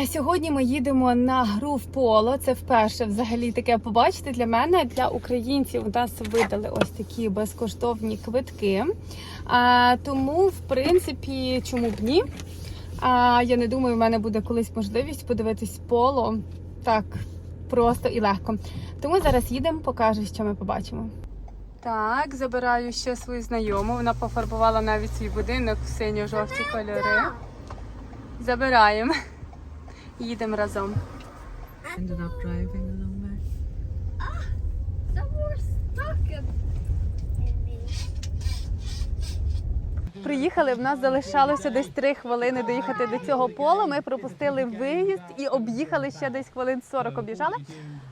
Е, Сьогодні ми їдемо на гру в поло. Це вперше взагалі таке побачити для мене. Для українців у нас видали ось такі безкоштовні квитки. А, тому, в принципі, чому б ні? А, я не думаю, в мене буде колись можливість подивитись поло так просто і легко. Тому зараз їдемо, покажу, що ми побачимо. Так, забираю ще свою знайому. Вона пофарбувала навіть свій будинок в синьо-жовті кольори. Забираємо. Їдемо разом. ended up driving a long way. Somewhere stuck. Приїхали, в нас залишалося десь три хвилини доїхати до цього пола. Ми пропустили виїзд і об'їхали ще десь хвилин 40 об'їжджали.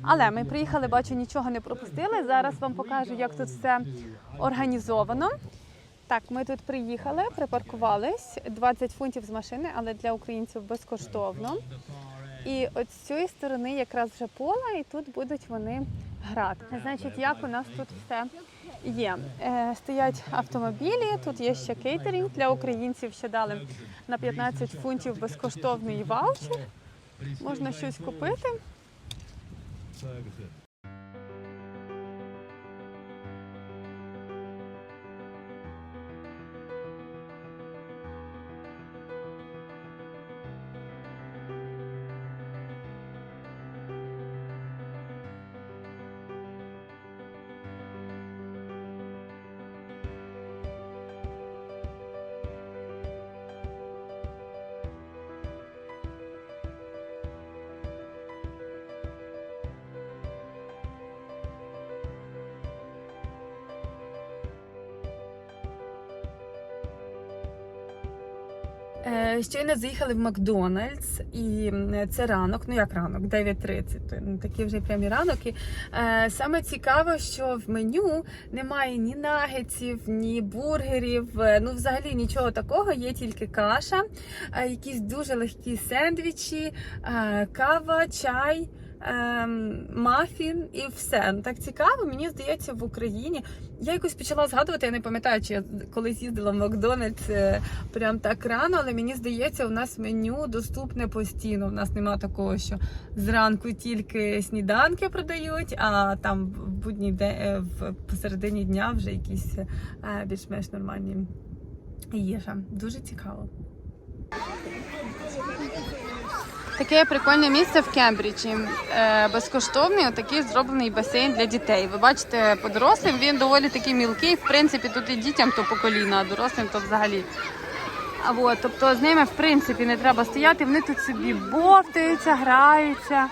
Але ми приїхали, бачу, нічого не пропустили. Зараз вам покажу, як тут все організовано. Так, ми тут приїхали, припаркувались 20 фунтів з машини, але для українців безкоштовно. І от з цієї сторони якраз вже поле, і тут будуть вони грати. Значить, як у нас тут все є. Е, стоять автомобілі, тут є ще кейтерінг для українців, ще дали на 15 фунтів безкоштовний ваучер. Можна щось купити. Щойно заїхали в Макдональдс, і це ранок. Ну як ранок, 9.30, то не такий вже прямі ранок. І, е, саме цікаво, що в меню немає ні нагетсів, ні бургерів. е, Ну, взагалі нічого такого. Є тільки каша, е, якісь дуже легкі сендвічі, е, кава, чай. Ем, Мафін і все Ну, так цікаво. Мені здається, в Україні я якось почала згадувати. Я не пам'ятаю, чи я колись їздила в Макдональдс е, прям так рано, але мені здається, у нас меню доступне постійно. У нас нема такого, що зранку тільки сніданки продають, а там в будній день в посередині дня вже якісь е, більш-менш нормальні їжа. Дуже цікаво. Таке прикольне місце в Кембриджі. Е, безкоштовний отакий зроблений басейн для дітей. Ви бачите, по дорослим він доволі такий мілкий. В принципі, тут і дітям то по коліна, а дорослим то взагалі. А от, тобто з ними в принципі не треба стояти. Вони тут собі бовтаються, граються.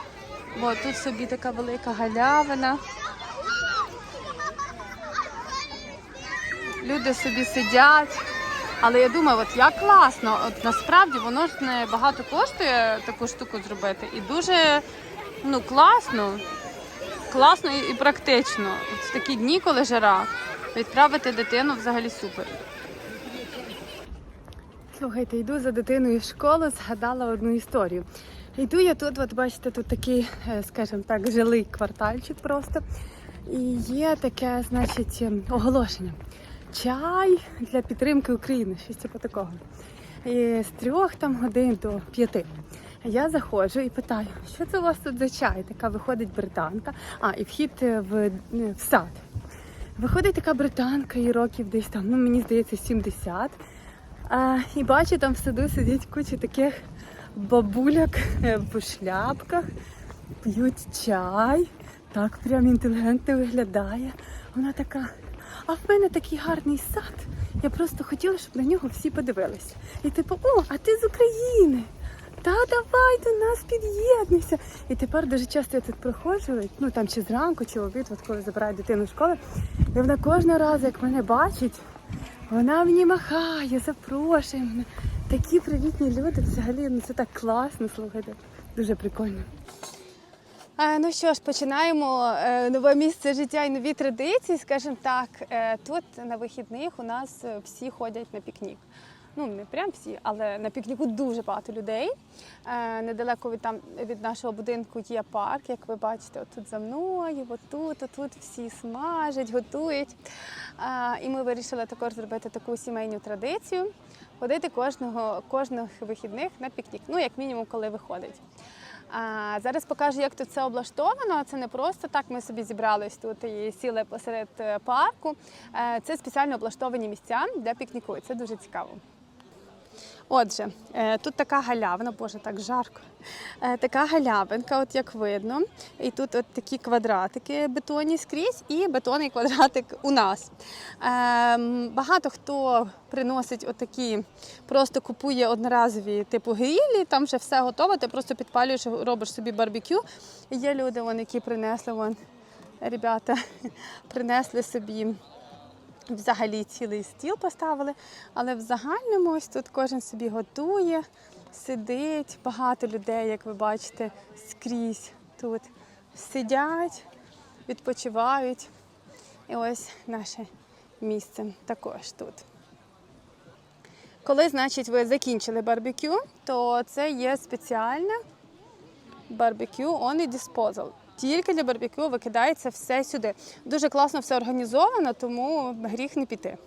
От, тут собі така велика галявина. Люди собі сидять. Але я думаю, от як класно, от насправді воно ж не багато коштує таку штуку зробити. І дуже ну, класно, класно і, практично. От в такі дні, коли жара, відправити дитину взагалі супер. Слухайте, йду за дитиною в школу, згадала одну історію. Йду я тут, от бачите, тут такий, е, скажімо так, жилий квартальчик просто. І є таке, значить, ем, оголошення. Чай для підтримки України, щось типу такого. І з трьох там годин до п'яти. Я заходжу і питаю, що це у вас тут за чай? Така виходить британка, а і вхід е, в, е, в сад. Виходить така британка, їй років десь там, ну мені здається, 70. А, і бачу, там в саду сидять куча таких бабуляк е, в шляпках, п'ють чай. Так прям інтелігентно виглядає. Вона така. А в мене такий гарний сад. Я просто хотіла, щоб на нього всі подивилися. І типу, о, а ти з України. Та давай до нас під'єднуйся. І тепер дуже часто я тут проходжу, ну там чи зранку, чи обід, от коли забираю дитину з школи. І вона кожного разу, як мене бачить, вона мені махає, запрошує мене. Такі привітні люди, взагалі, ну це так класно, слухайте. Дуже прикольно. Ну що ж, починаємо е, нове місце життя і нові традиції. Скажімо так, е, тут на вихідних у нас е, всі ходять на пікнік. Ну не прям всі, але на пікніку дуже багато людей. Недалеко від там від нашого будинку є парк, як ви бачите, отут за мною, отут, отут всі смажать, готують. І ми вирішили також зробити таку сімейну традицію. ходити кожного, кожних вихідних на пікнік, ну як мінімум, коли виходить. А зараз покажу, як тут це облаштовано. Це не просто так. Ми собі зібрались тут і сіли посеред е, парку. Е, Це спеціально облаштовані місця для пікніку. Це дуже цікаво. Отже, е, тут така галявина, боже, так жарко. Е, Така галявинка, от як видно. І тут от такі квадратики бетонні скрізь, і бетонний квадратик у нас. Ем, Багато хто приносить отакі, просто купує одноразові типу грілі, там вже все готове, ти просто підпалюєш, робиш собі барбекю. Є люди, вон, які принесли, вон, ребята, принесли собі взагалі цілий стіл поставили, але в загальному ось тут кожен собі готує, сидить. Багато людей, як ви бачите, скрізь тут сидять, відпочивають. І ось наше місце також тут. Коли, значить, ви закінчили барбекю, то це є спеціальне барбекю only disposal. Тільки для барбекю викидається все сюди. Дуже класно все організовано, тому гріх не піти.